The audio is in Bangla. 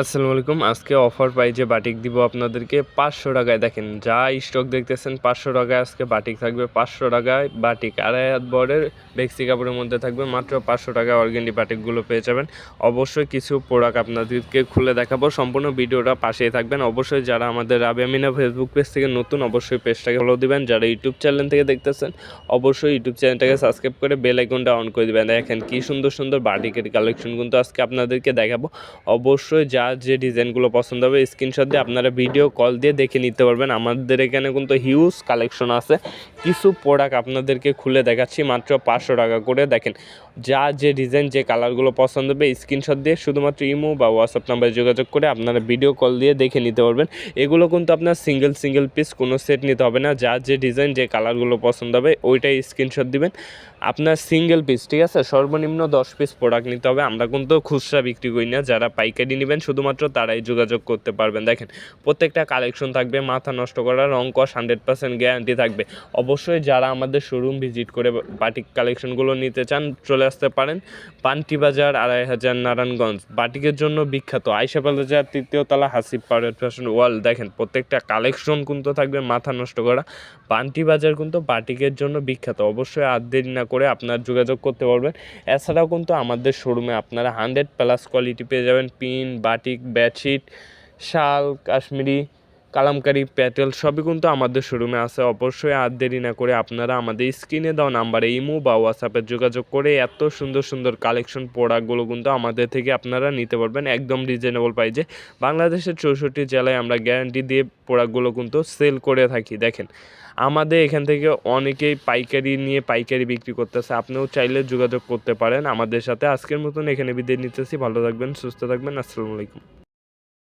আসসালামু আলাইকুম। আজকে অফার পাই যে বাটিক দিব আপনাদেরকে পাঁচশো টাকায়। দেখেন, যা স্টক দেখতেছেন, পাঁচশো টাকায় আজকে বাটিক থাকবে। পাঁচশো টাকায় বাটিক আড়াই হাত বরের বেক্সি কাপড়ের মধ্যে থাকবে মাত্র পাঁচশো টাকায় অর্গেন্ডি বাটিকগুলো পেয়ে যাবেন। অবশ্যই কিছু প্রোডাক্ট আপনাদেরকে খুলে দেখাবো। সম্পূর্ণ ভিডিওটা পাশেই থাকবেন। অবশ্যই যারা আমাদের রাবিয়ামিনা ফেসবুক পেজ থেকে নতুন, অবশ্যই পেজটাকে ফলো দিবেন। যারা ইউটিউব চ্যানেল থেকে দেখতেছেন, অবশ্যই ইউটিউব চ্যানেলটাকে সাবস্ক্রাইব করে বেল আইকনটা অন করে দেবেন। দেখেন, কি সুন্দর সুন্দর বাটিকের কালেকশন কিন্তু আজকে আপনাদেরকে দেখাবো। অবশ্যই যার যে ডিজাইনগুলো পছন্দ হবে স্ক্রিনশট দিয়ে আপনারা ভিডিও কল দিয়ে দেখে নিতে পারবেন। আমাদের এখানে কিন্তু হিউজ কালেকশন আছে। কিছু প্রোডাক্ট আপনাদেরকে খুলে দেখাচ্ছি, মাত্র পাঁচশো টাকা করে। দেখেন, যা যে ডিজাইন যে কালারগুলো পছন্দ হবে স্ক্রিনশট দিয়ে শুধুমাত্র ইমো বা হোয়াটসঅ্যাপ নাম্বারে যোগাযোগ করে আপনারা ভিডিও কল দিয়ে দেখে নিতে পারবেন। এগুলো কিন্তু আপনার সিঙ্গেল সিঙ্গেল পিস কোনো সেট নিতে হবে না। যা যে ডিজাইন যে কালারগুলো পছন্দ হবে, ওইটাই স্ক্রিনশট দিবেন। আপনার সিঙ্গেল পিস ঠিক আছে? সর্বনিম্ন দশ পিস প্রোডাক্ট নিতে হবে। আমরা কিন্তু খুচরা বিক্রি করি না। যারা পাইকারি নেবেন, শুধুমাত্র তারাই যোগাযোগ করতে পারবেন। দেখেন, প্রত্যেকটা কালেকশন থাকবে, মাথা নষ্ট করার অঙ্ক হান্ড্রেড পার্সেন্ট গ্যারান্টি থাকবে। অবশ্যই যারা আমাদের শোরুম ভিজিট করে বাটিক কালেকশনগুলো নিতে চান, চলে আসতে পারেন। পান্টি বাজার, আড়াই হাজার নারায়ণগঞ্জ। বাটিকের জন্য বিখ্যাত আইসা বাজার, তৃতীয় তলা, হাসিব পাউডার ফ্যাশন ওয়াল দেখেন, প্রত্যেকটা কালেকশন কিন্তু থাকবে, মাথা নষ্ট করা। পান্টি বাজার কিন্তু বাটিকের জন্য বিখ্যাত। অবশ্যই আর দেরি না করে আপনার যোগাযোগ করতে পারবেন। এছাড়াও কিন্তু আমাদের শোরুমে আপনারা হান্ড্রেড প্লাস কোয়ালিটি পেয়ে যাবেন। পিন, বাটিক বেডশিট শাল, কাশ্মীরি কালামকারি প্যাটেল সবই কিন্তু আমাদের শোরুমে আছে। অবশ্যই আর দেরি না করে আপনারা আমাদের স্ক্রিনে দেওয়া নাম্বারে ইমো বা হোয়াটসঅ্যাপে যোগাযোগ করে এত সুন্দর সুন্দর কালেকশন প্রোডাক্টগুলো কিন্তু আমাদের থেকে আপনারা নিতে পারবেন। একদম রিজনেবল প্রাইজে বাংলাদেশের চৌষট্টি জেলায় আমরা গ্যারান্টি দিয়ে প্রোডাক্টগুলো কিন্তু সেল করে থাকি। দেখেন, আমাদের এখান থেকে অনেকেই পাইকারি নিয়ে পাইকারি বিক্রি করতেছে। আপনিও চাইলে যোগাযোগ করতে পারেন আমাদের সাথে। আজকের মতন এখানে বিদায় নিতেছি। ভালো থাকবেন, সুস্থ থাকবেন। আসসালামু আলাইকুম।